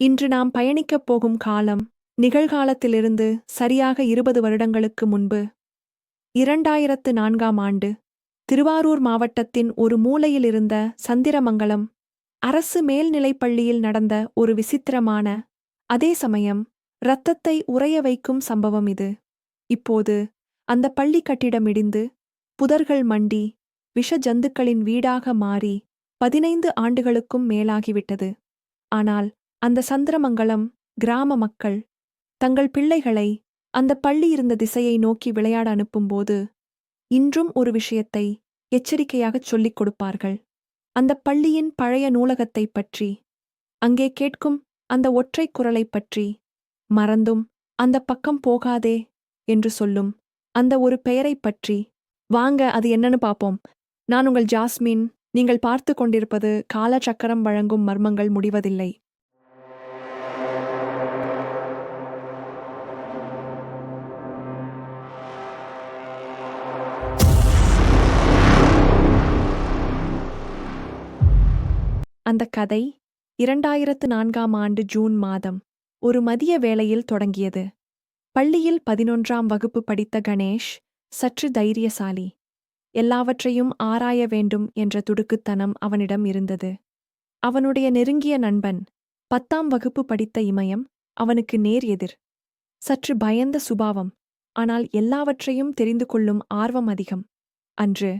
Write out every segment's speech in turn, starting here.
இன்று நாம் பயணிக்கப் போகும் காலம் நிகழ்காலத்திலிருந்து சரியாக இருபது வருடங்களுக்கு முன்பு. இரண்டாயிரத்து நான்காம் ஆண்டு திருவாரூர் மாவட்டத்தின் ஒரு மூலையில் இருந்த சந்திரமங்கலம் அரசு மேல்நிலைப் பள்ளியில் நடந்த ஒரு விசித்திரமான அதே சமயம் இரத்தத்தை உறைய வைக்கும் சம்பவம் இது. இப்போது அந்த பள்ளி கட்டிடம் இடிந்து புதர்கள் மண்டி விஷ ஜந்துக்களின் வீடாக மாறி பதினைந்து ஆண்டுகளுக்கும் மேலாகிவிட்டது. ஆனால் அந்த சந்திரமங்கலம் கிராம மக்கள் தங்கள் பிள்ளைகளை அந்த பள்ளி இருந்த திசையை நோக்கி விளையாட அனுப்பும்போது இன்றும் ஒரு விஷயத்தை எச்சரிக்கையாகச் சொல்லிக் கொடுப்பார்கள். அந்த பள்ளியின் பழைய நூலகத்தைப் பற்றி அங்கே கேட்கும் அந்த ஒற்றைக் குரலைப் பற்றி மறந்தும் அந்த பக்கம் போகாதே என்று சொல்லும் அந்த ஒரு பெயரைப் பற்றி வாங்க அது என்னன்னு பார்ப்போம் நான் உங்கள் ஜாஸ்மின் நீங்கள் பார்த்து கொண்டிருப்பது காலச்சக்கரம் வழங்கும் மர்மங்கள் முடிவதில்லை. அந்த கதை இரண்டாயிரத்து நான்காம் ஆண்டு ஜூன் மாதம் ஒரு மதிய வேளையில் தொடங்கியது. பள்ளியில் பதினொன்றாம் வகுப்பு படித்த கணேஷ் சற்று தைரியசாலி. எல்லாவற்றையும் ஆராய வேண்டும் என்ற துடுக்குத்தனம் அவனிடம் இருந்தது. அவனுடைய நெருங்கிய நண்பன் பத்தாம் வகுப்பு படித்த இமயம் அவனுக்கு நேர் எதிர். சற்று பயந்த சுபாவம் ஆனால் எல்லாவற்றையும் தெரிந்து கொள்ளும் ஆர்வம் அதிகம். அன்று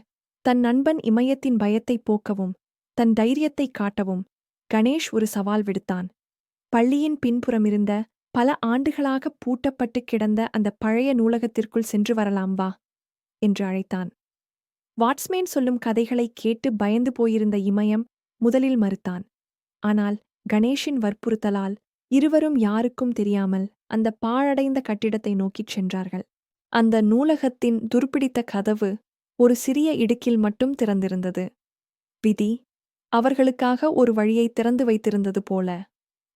தன் நண்பன் இமயத்தின் பயத்தைப் போக்கவும் தன் தைரியத்தைக் காட்டவும் கணேஷ் ஒரு சவால் விடுத்தான். பள்ளியின் பின்புறமிருந்த பல ஆண்டுகளாக பூட்டப்பட்டு கிடந்த அந்த பழைய நூலகத்திற்குள் சென்று வரலாம் வா என்று அழைத்தான். வாட்ஸ்மேன் சொல்லும் கதைகளை கேட்டு பயந்து போயிருந்த இமயம் முதலில் மறுத்தான். ஆனால் கணேஷின் வற்புறுத்தலால் இருவரும் யாருக்கும் தெரியாமல் அந்த பாழடைந்த கட்டிடத்தை நோக்கிச் சென்றார்கள். அந்த நூலகத்தின் துருப்பிடித்த கதவு ஒரு சிறிய இடுக்கில் மட்டும் திறந்திருந்தது. விதி அவர்களுக்காக ஒரு வழியை திறந்து வைத்திருந்தது போல.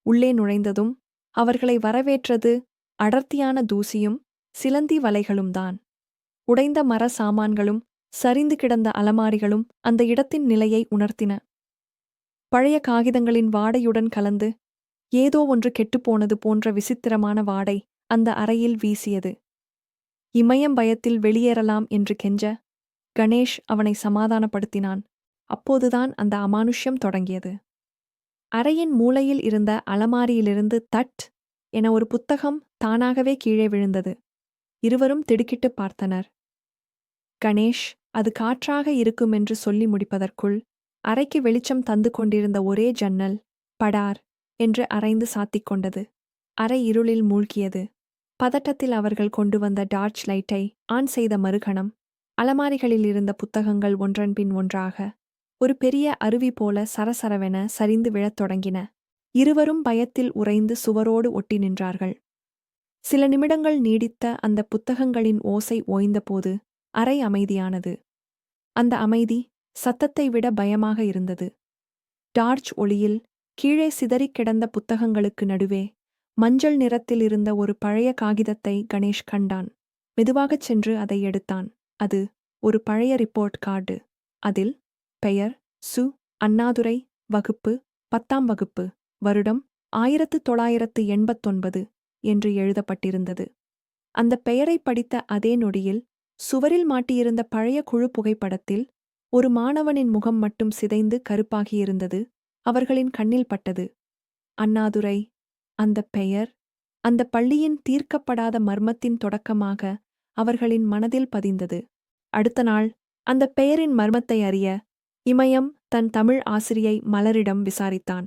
உள்ளே நுழைந்ததும் அவர்களை வரவேற்றது அடர்த்தியான தூசியும் சிலந்தி வலைகளும்தான் உடைந்த மர சாமான்களும் சரிந்து கிடந்த அலமாரிகளும் அந்த இடத்தின் நிலையை உணர்த்தின. பழைய காகிதங்களின் வாடையுடன் கலந்து ஏதோ ஒன்று கெட்டுப்போனது போன்ற விசித்திரமான வாடை அந்த அறையில் வீசியது. இமயம் பயத்தில் வெளியேறலாம் என்று கெஞ்ச கணேஷ் அவனை சமாதானப்படுத்தினான். அப்போதுதான் அந்த அமானுஷ்யம் தொடங்கியது. அறையின் மூலையில் இருந்த அலமாரியிலிருந்து தட் என ஒரு புத்தகம் தானாகவே கீழே விழுந்தது. இருவரும் திடுக்கிட்டு பார்த்தனர். கணேஷ் அது காற்றாக இருக்குமென்று சொல்லி முடிப்பதற்குள் அறைக்கு வெளிச்சம் தந்து கொண்டிருந்த ஒரே ஜன்னல் படார் என்று அரைந்து சாத்திக் கொண்டது. அறை இருளில் மூழ்கியது. பதட்டத்தில் அவர்கள் கொண்டு வந்த டார்ச் லைட்டை ஆன் செய்த மறுகணம் அலமாரிகளில் இருந்த புத்தகங்கள் ஒன்றன்பின் ஒன்றாக ஒரு பெரிய அருவி போல சரசரவென சரிந்து விழத் தொடங்கின. இருவரும் பயத்தில் உறைந்து சுவரோடு ஒட்டி நின்றார்கள். சில நிமிடங்கள் நீடித்த அந்த புத்தகங்களின் ஓசை ஓய்ந்தபோது அறை அமைதியானது. அந்த அமைதி சத்தத்தை விட பயமாக இருந்தது. டார்ச் ஒளியில் கீழே சிதறிக் கிடந்த புத்தகங்களுக்கு நடுவே மஞ்சள் நிறத்தில் இருந்த ஒரு பழைய காகிதத்தை கணேஷ் கண்டான். மெதுவாகச் சென்று அதை எடுத்தான். அது ஒரு பழைய ரிப்போர்ட் கார்டு. அதில் பெயர் சு. அண்ணாதுரை வகுப்பு பத்தாம் வகுப்பு வருடம் ஆயிரத்து தொள்ளாயிரத்து எண்பத்தொன்பது என்று எழுதப்பட்டிருந்தது. அந்த பெயரை படித்த அதே நொடியில் சுவரில் மாட்டியிருந்த பழைய குழு புகைப்படத்தில் ஒரு மாணவனின் முகம் மட்டும் சிதைந்து கருப்பாகியிருந்தது அவர்களின் கண்ணில் பட்டது. அண்ணாதுரை அந்த பெயர் அந்த பள்ளியின் தீர்க்கப்படாத மர்மத்தின் தொடக்கமாக அவர்களின் மனதில் பதிந்தது. அடுத்த நாள் அந்த பெயரின் மர்மத்தை அறிய இமயம் தன் தமிழ் ஆசிரியை மலரிடம் விசாரித்தான்.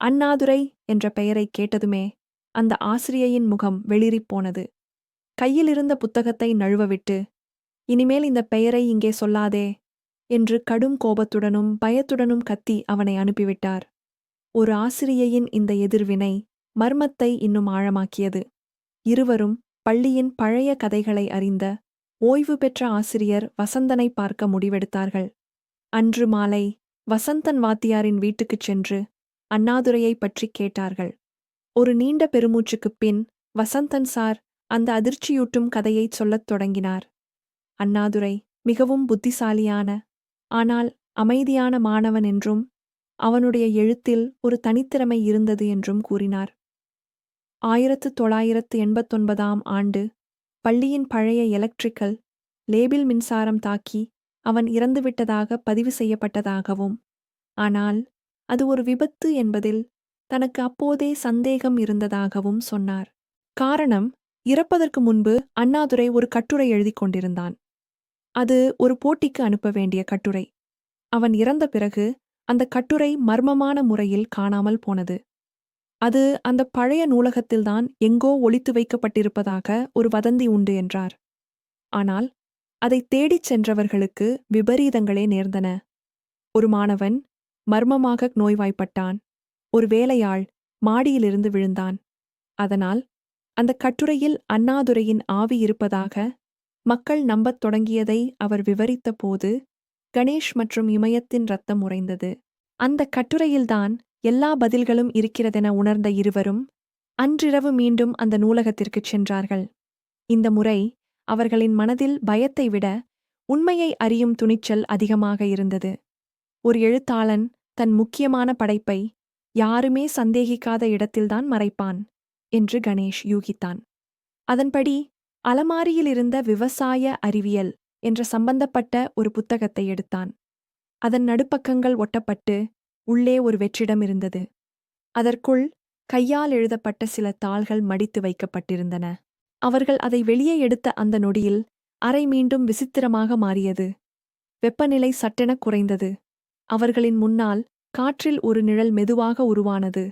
அண்ணாதுரை என்ற பெயரை கேட்டதுமே அந்த ஆசிரியையின் முகம் வெளிறிப் போனது. கையிலிருந்த புத்தகத்தை நழுவவிட்டு இனிமேல் இந்த பெயரை இங்கே சொல்லாதே என்று கடும் கோபத்துடனும் பயத்துடனும் கத்தி அவனை அனுப்பிவிட்டார். ஒரு ஆசிரியையின் இந்த எதிர்வினை மர்மத்தை இன்னும் ஆழமாக்கியது. இருவரும் பள்ளியின் பழைய கதைகளை அறிந்த ஓய்வு பெற்ற ஆசிரியர் வசந்தனை பார்க்க முடிவெடுத்தார்கள். அன்று மாலை வசந்தன் வாத்தியாரின் வீட்டுக்குச் சென்று அண்ணாதுரையைப் பற்றிக் கேட்டார்கள். ஒரு நீண்ட பெருமூச்சுக்குப் பின் வசந்தன் சார் அந்த அதிர்ச்சியூட்டும் கதையைச் சொல்லத் தொடங்கினார். அண்ணாதுரை மிகவும் புத்திசாலியான ஆனால் அமைதியான மாணவன் என்றும் அவனுடைய எழுத்தில் ஒரு தனித்திறமை இருந்தது என்றும் கூறினார். ஆயிரத்து தொள்ளாயிரத்து எண்பத்தொன்பதாம் ஆண்டு பள்ளியின் பழைய எலக்ட்ரிக்கல் லேபிள் மின்சாரம் தாக்கி அவன் இறந்துவிட்டதாக பதிவு செய்யப்பட்டதாகவும். ஆனால் அது ஒரு விபத்து என்பதில் தனக்கு அப்போதே சந்தேகம் இருந்ததாகவும் சொன்னார். காரணம் இறப்பதற்கு முன்பு அண்ணாதுரை ஒரு கட்டுரை எழுதிக் கொண்டிருந்தான். அது ஒரு போட்டிக்கு அனுப்ப வேண்டிய கட்டுரை. அவன் இறந்த பிறகு அந்த கட்டுரை மர்மமான முறையில் காணாமல் போனது. அது அந்த பழைய நூலகத்தில்தான் எங்கோ ஒளித்து வைக்கப்பட்டிருப்பதாக ஒரு வதந்தி உண்டு என்றார். ஆனால் அதை தேடிச் சென்றவர்களுக்கு விபரீதங்களே நேர்ந்தன. ஒரு மாணவன் மர்மமாக நோய்வாய்ப்பட்டான். ஒரு வேலையாள் மாடியிலிருந்து விழுந்தான். அதனால் அந்த கட்டுரையில் அண்ணாதுரையின் ஆவி இருப்பதாக மக்கள் நம்பத் தொடங்கியதை அவர் விவரித்த போது கணேஷ் மற்றும் இமயத்தின் ரத்தம் உறைந்தது. அந்த கட்டுரையில்தான் எல்லா பதில்களும் இருக்கிறதென உணர்ந்த இருவரும் அன்றிரவு மீண்டும் அந்த நூலகத்திற்குச் சென்றார்கள். இந்த முறை அவர்களின் மனதில் பயத்தை விட உண்மையை அறியும் துணிச்சல் அதிகமாக இருந்தது. ஒரு எழுத்தாளன் தன் முக்கியமான படைப்பை யாருமே சந்தேகிக்காத இடத்தில்தான் மறைப்பான் என்று கணேஷ் யூகித்தான். அதன்படி அலமாரியிலிருந்த விவசாய அறிவியல் என்ற சம்பந்தப்பட்ட ஒரு புத்தகத்தை எடுத்தான். அதன் நடுப்பக்கங்கள் ஒட்டப்பட்டு உள்ளே ஒரு வெற்றிடம் இருந்தது. அதற்குள் கையால் எழுதப்பட்ட சில தாள்கள் மடித்து வைக்கப்பட்டிருந்தன. அவர்கள் அதை வெளியே எடுத்த அந்த நொடியில் அறை மீண்டும் விசித்திரமாக மாறியது. வெப்பநிலை சட்டென குறைந்தது. அவர்களின் முன்னால் காற்றில் ஒரு நிழல் மெதுவாக உருவானது.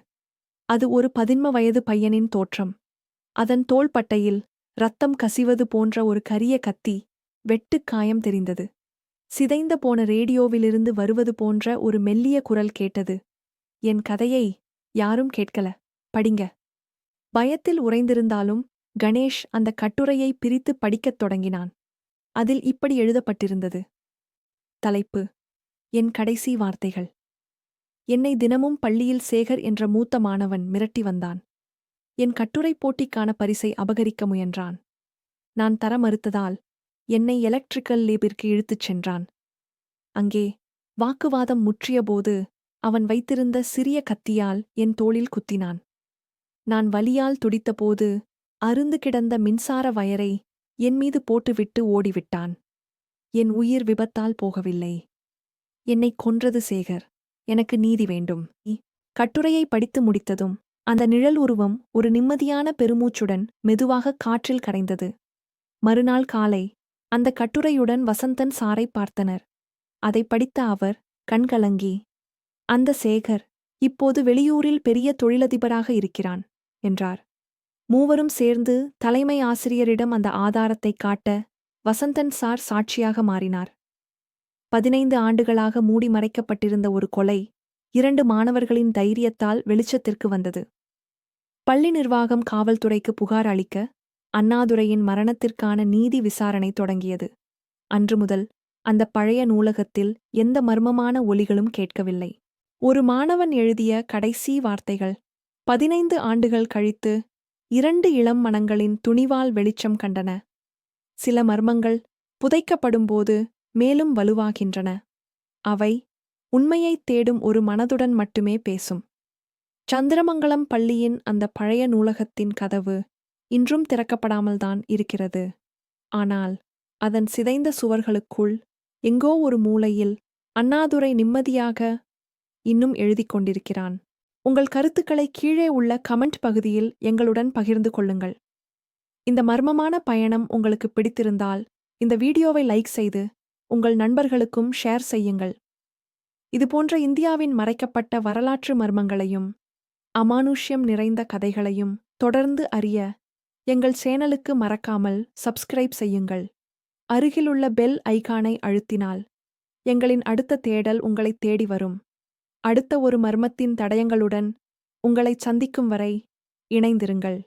அது ஒரு பதின்ம வயது பையனின் தோற்றம். அதன் தோள்பட்டையில் ரத்தம் கசிவது போன்ற ஒரு கரிய கத்தி வெட்டுக் காயம் தெரிந்தது. சிதைந்த போன ரேடியோவிலிருந்து வருவது போன்ற ஒரு மெல்லிய குரல் கேட்டது. என் கதையை யாரும் கேட்கல. படிங்க. பயத்தில் உறைந்திருந்தாலும் கணேஷ் அந்த கட்டுரையை பிரித்து படிக்கத் தொடங்கினான். அதில் இப்படி எழுதப்பட்டிருந்தது. தலைப்பு என் கடைசி வார்த்தைகள். என்னை தினமும் பள்ளியில் சேகர் என்ற மூத்த மாணவன் மிரட்டி வந்தான். என் கட்டுரை போட்டிக்கான பரிசை அபகரிக்க முயன்றான். நான் தர மறுத்ததால் என்னை எலக்ட்ரிக்கல் லேபிற்கு இழுத்துச் சென்றான். அங்கே வாக்குவாதம் முற்றியபோது அவன் வைத்திருந்த சிறிய கத்தியால் என் தோளில் குத்தினான். நான் வலியால் துடித்தபோது அருந்து கிடந்த மின்சார வயரை என் மீது போட்டுவிட்டு ஓடிவிட்டான். என் உயிர் விபத்தால் போகவில்லை. என்னை கொன்றது சேகர். எனக்கு நீதி வேண்டும். கட்டுரையை படித்து முடித்ததும் அந்த நிழல் உருவம் ஒரு நிம்மதியான பெருமூச்சுடன் மெதுவாக காற்றில் கரைந்தது. மறுநாள் காலை அந்த கட்டுரையுடன் வசந்தன் சாரை பார்த்தனர். அதை படித்த அவர் கண்கலங்கி அந்த சேகர் இப்போது வெளியூரில் பெரிய தொழிலதிபராக இருக்கிறான் என்றார். மூவரும் சேர்ந்து தலைமை ஆசிரியரிடம் அந்த ஆதாரத்தை காட்ட வசந்தன் சார் சாட்சியாக மாறினார். பதினைந்து ஆண்டுகளாக மூடி மறைக்கப்பட்டிருந்த ஒரு கொலை இரண்டு மாணவர்களின் தைரியத்தால் வெளிச்சத்திற்கு வந்தது. பள்ளி நிர்வாகம் காவல்துறைக்கு புகார் அளிக்க அண்ணாதுரையின் மரணத்திற்கான நீதி விசாரணை தொடங்கியது. அன்று முதல் அந்த பழைய நூலகத்தில் எந்த மர்மமான ஒலிகளும் கேட்கவில்லை. ஒரு மாணவன் எழுதிய கடைசி வார்த்தைகள் பதினைந்து ஆண்டுகள் கழித்து இரண்டு இளம் மனங்களின் துணிவால் வெளிச்சம் கண்டன. சில மர்மங்கள் புதைக்கப்படும்போது மேலும் வலுவாகின்றன. அவை உண்மையைத் தேடும் ஒரு மனதுடன் மட்டுமே பேசும். சந்திரமங்கலம் பள்ளியின் அந்த பழைய நூலகத்தின் கதவு இன்றும் திறக்கப்படாமல்தான் இருக்கிறது. ஆனால் அதன் சிதைந்த சுவர்களுக்குள் எங்கோ ஒரு மூலையில் அண்ணாதுரை நிம்மதியாக இன்னும் எழுதிக் கொண்டிருக்கிறான். உங்கள் கருத்துக்களை கீழே உள்ள கமெண்ட் பகுதியில் எங்களுடன் பகிர்ந்து கொள்ளுங்கள். இந்த மர்மமான பயணம் உங்களுக்கு பிடித்திருந்தால் இந்த வீடியோவை லைக் செய்து உங்கள் நண்பர்களுக்கும் ஷேர் செய்யுங்கள். இதுபோன்ற இந்தியாவின் மறைக்கப்பட்ட வரலாற்று மர்மங்களையும் அமானுஷ்யம் நிறைந்த கதைகளையும் தொடர்ந்து அறிய எங்கள் சேனலுக்கு மறக்காமல் சப்ஸ்கிரைப் செய்யுங்கள். அருகிலுள்ள பெல் ஐகானை அழுத்தினால் எங்களின் அடுத்த தேடல் உங்களைத் தேடி வரும். அடுத்த ஒரு மர்மத்தின் தடயங்களுடன் உங்களைச் சந்திக்கும் வரை இணைந்திருங்கள்.